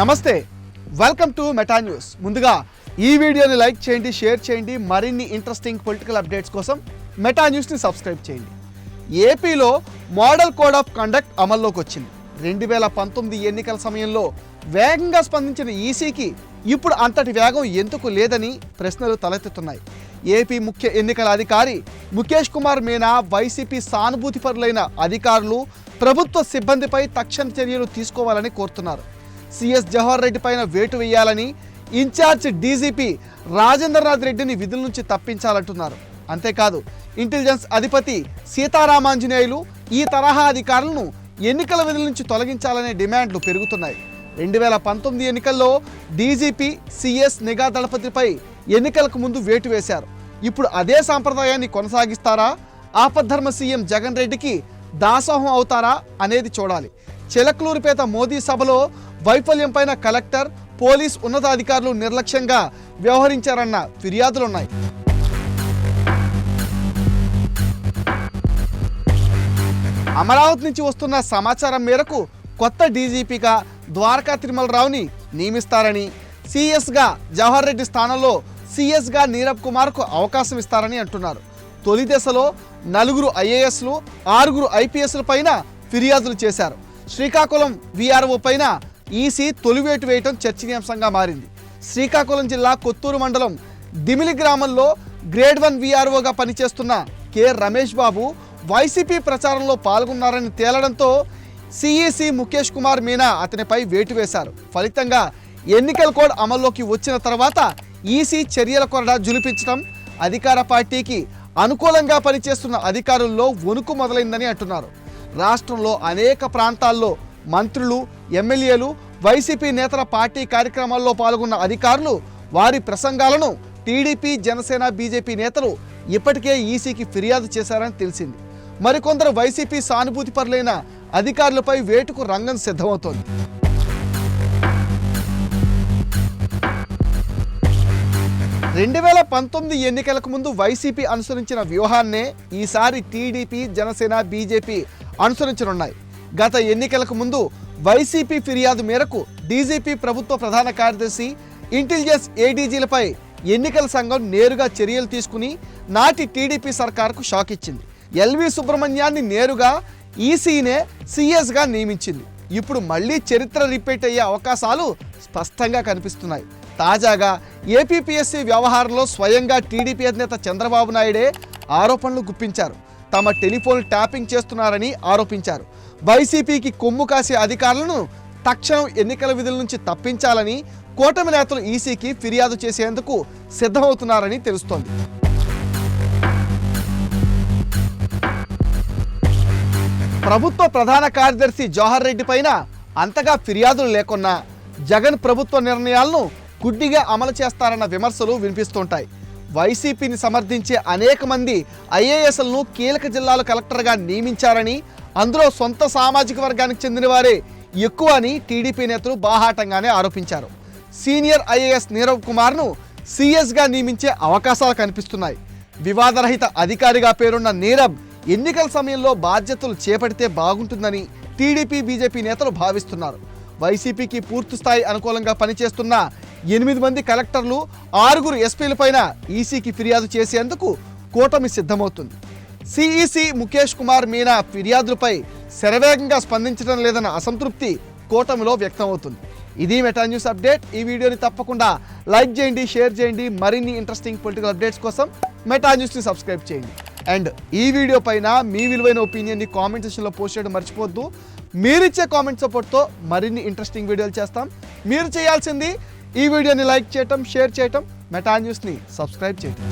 నమస్తే welcome to meta news ముందుగా ఈ వీడియోని లైక్ చేయండి షేర్ చేయండి మరిన్ని ఇంట్రెస్టింగ్ పొలిటికల్ అప్డేట్స్ కోసం మెటా న్యూస్ని సబ్స్క్రైబ్ చేయండి. ఏపీలో మోడల్ కోడ్ ఆఫ్ కండక్ట్ అమల్లోకి వచ్చింది. రెండు వేల పంతొమ్మిది ఎన్నికల సమయంలో వేగంగా స్పందించిన ఈసీకి ఇప్పుడు అంతటి వేగం ఎందుకు లేదని ప్రశ్నలు తలెత్తుతున్నాయి. ఏపీ ముఖ్య ఎన్నికల అధికారి ముఖేష్ కుమార్ మీనా వైసీపీ సానుభూతిపరులైన అధికారులు ప్రభుత్వ సిబ్బందిపై తక్షణ చర్యలు తీసుకోవాలని కోరుతున్నారు. సిఎస్ జవహర్ రెడ్డి పైన వేటు వేయాలని ఇన్ఛార్జ్ డీజీపీ రాజేంద్రనాథ్ రెడ్డిని విధుల నుంచి తప్పించాలంటున్నారు. అంతేకాదు ఇంటెలిజెన్స్ అధిపతి సీతారామాంజనేయులు ఈ తరహా అధికారులను ఎన్నికల విధుల నుంచి తొలగించాలనే డిమాండ్లు పెరుగుతున్నాయి. రెండు వేల పంతొమ్మిది ఎన్నికల్లో డీజీపీ సిఎస్ నిఘా దళపతిపై ఎన్నికలకు ముందు వేటు వేశారు. ఇప్పుడు అదే సాంప్రదాయాన్ని కొనసాగిస్తారా? ఆపద్ధర్మ సీఎం జగన్ రెడ్డికి దాసోహం అవుతారా అనేది చూడాలి. చిలకలూరుపేట మోదీ సభలో వైఫల్యం పైన కలెక్టర్ పోలీస్ ఉన్నతాధికారులు నిర్లక్ష్యంగా వ్యవహరించారన్న ఫిర్యాదులున్నాయి. అమరావతి నుంచి వస్తున్న సమాచారం మేరకు కొత్త డీజీపీగా ద్వారకా తిరుమలరావుని నియమిస్తారని సిఎస్గా జవహర్ రెడ్డి స్థానంలో సిఎస్గా నీరబ్ కుమార్కు అవకాశం ఇస్తారని అంటున్నారు. తొలి దశలో నలుగురు ఐఏఎస్లు ఆరుగురు ఐపీఎస్ల పైన ఫిర్యాదులు చేశారు. శ్రీకాకుళం విఆర్ఓ పైన ఈసీ తొలివేటు వేయటం చర్చనీయాంశంగా మారింది. శ్రీకాకుళం జిల్లా కొత్తూరు మండలం దిమిలి గ్రామంలో గ్రేడ్ వన్ వీఆర్ఓగా పనిచేస్తున్న కె రమేష్ బాబు వైసీపీ ప్రచారంలో పాల్గొన్నారని తేలడంతో సిఈసి ముఖేష్ కుమార్ మీనా అతనిపై వేటు వేశారు. ఫలితంగా ఎన్నికల కోడ్ అమల్లోకి వచ్చిన తర్వాత ఈసీ చర్యల కొరడా జులిపించడం అధికార పార్టీకి అనుకూలంగా పనిచేస్తున్న అధికారుల్లో వణుకు మొదలైందని అంటున్నారు. రాష్ట్రంలో అనేక ప్రాంతాల్లో మంత్రులు ఎమ్మెల్యేలు వైసీపీ నేతల పార్టీ కార్యక్రమాల్లో పాల్గొన్న అధికారులు వారి ప్రసంగాలను టీడీపీ జనసేన బీజేపీ నేతలు ఇప్పటికే ఈసీకి ఫిర్యాదు చేశారని తెలిసింది. మరికొందరు వైసీపీ సానుభూతిపరులైన అధికారులపై వేటుకు రంగం సిద్ధమవుతోంది. రెండు వేల పంతొమ్మిది ఎన్నికలకు ముందు వైసీపీ అనుసరించిన వ్యూహాన్నే ఈసారి టీడీపీ జనసేన బీజేపీ అనుసరించనున్నాయి. గత ఎన్నికలకు ముందు వైసీపీ ఫిర్యాదు మేరకు డీజీపీ ప్రభుత్వ ప్రధాన కార్యదర్శి ఇంటెలిజెన్స్ ఏడీజీలపై ఎన్నికల సంఘం నేరుగా చర్యలు తీసుకుని నాటి టీడీపీ సర్కార్కు షాక్ ఇచ్చింది. ఎల్వి సుబ్రహ్మణ్యాన్ని నేరుగా ఈసీనే సీఎస్గా నియమించింది. ఇప్పుడు మళ్ళీ చరిత్ర రిపీట్ అయ్యే అవకాశాలు స్పష్టంగా కనిపిస్తున్నాయి. తాజాగా ఏపీపీఎస్సీ వ్యవహారంలో స్వయంగా టీడీపీ అధినేత చంద్రబాబు నాయుడే ఆరోపణలు గుప్పించారు. తమ టెలిఫోన్ ట్యాపింగ్ చేస్తున్నారని ఆరోపించారు. వైసీపీకి కొమ్ము కాసే అధికారులను తక్షణం ఎన్నికల విధుల నుంచి తప్పించాలని కూటమి నేతలు ఈసీకి ఫిర్యాదు చేసేందుకు సిద్ధమవుతున్నారని తెలుస్తోంది. ప్రభుత్వ ప్రధాన కార్యదర్శి జవహర్ రెడ్డి పైన అంతగా ఫిర్యాదులు లేకున్నా జగన్ ప్రభుత్వ నిర్ణయాలను గుడ్డిగా అమలు చేస్తారన్న విమర్శలు వినిపిస్తుంటాయి. వైసీపీని సమర్థించే అనేక మంది ఐఏఎస్లను కీలక జిల్లాల కలెక్టర్గా నియమించారని అందులో సొంత సామాజిక వర్గానికి చెందిన వారే ఎక్కువ అని టీడీపీ నేతలు బాహాటంగానే ఆరోపించారు. సీనియర్ ఐఏఎస్ నీరవ్ కుమార్ను సీఎస్గా నియమించే అవకాశాలు కనిపిస్తున్నాయి. వివాదరహిత అధికారిగా పేరున్న నీరబ్ ఎన్నికల సమయంలో బాధ్యతలు చేపడితే బాగుంటుందని టీడీపీ బీజేపీ నేతలు భావిస్తున్నారు. వైసీపీకి పూర్తి స్థాయి అనుకూలంగా పనిచేస్తున్న ఎనిమిది మంది కలెక్టర్లు ఆరుగురు ఎస్పీలపైన ఈసీకి ఫిర్యాదు చేసేందుకు కూటమి సిద్ధమవుతుంది. సిఈసి ముఖేష్ కుమార్ మీనా ఫిర్యాదులపై శరవేగంగా స్పందించడం లేదన్న అసంతృప్తి కూటమిలో వ్యక్తమవుతుంది. ఇది మెటా న్యూస్ అప్డేట్. ఈ వీడియోని తప్పకుండా లైక్ చేయండి షేర్ చేయండి. మరిన్ని ఇంట్రెస్టింగ్ పొలిటికల్ అప్డేట్స్ కోసం మెటా న్యూస్ని సబ్స్క్రైబ్ చేయండి. అండ్ ఈ వీడియో పైన మీ విలువైన ఒపీనియన్ని కామెంట్ సెక్షన్లో పోస్ట్ చేయడం మర్చిపోవద్దు. మీరిచ్చే కామెంట్ సపోర్ట్తో మరిన్ని ఇంట్రెస్టింగ్ వీడియోలు చేస్తాం. మీరు చేయాల్సింది ఈ వీడియోని లైక్ చేయటం షేర్ చేయటం మెటా న్యూస్ని సబ్స్క్రైబ్ చేయటం.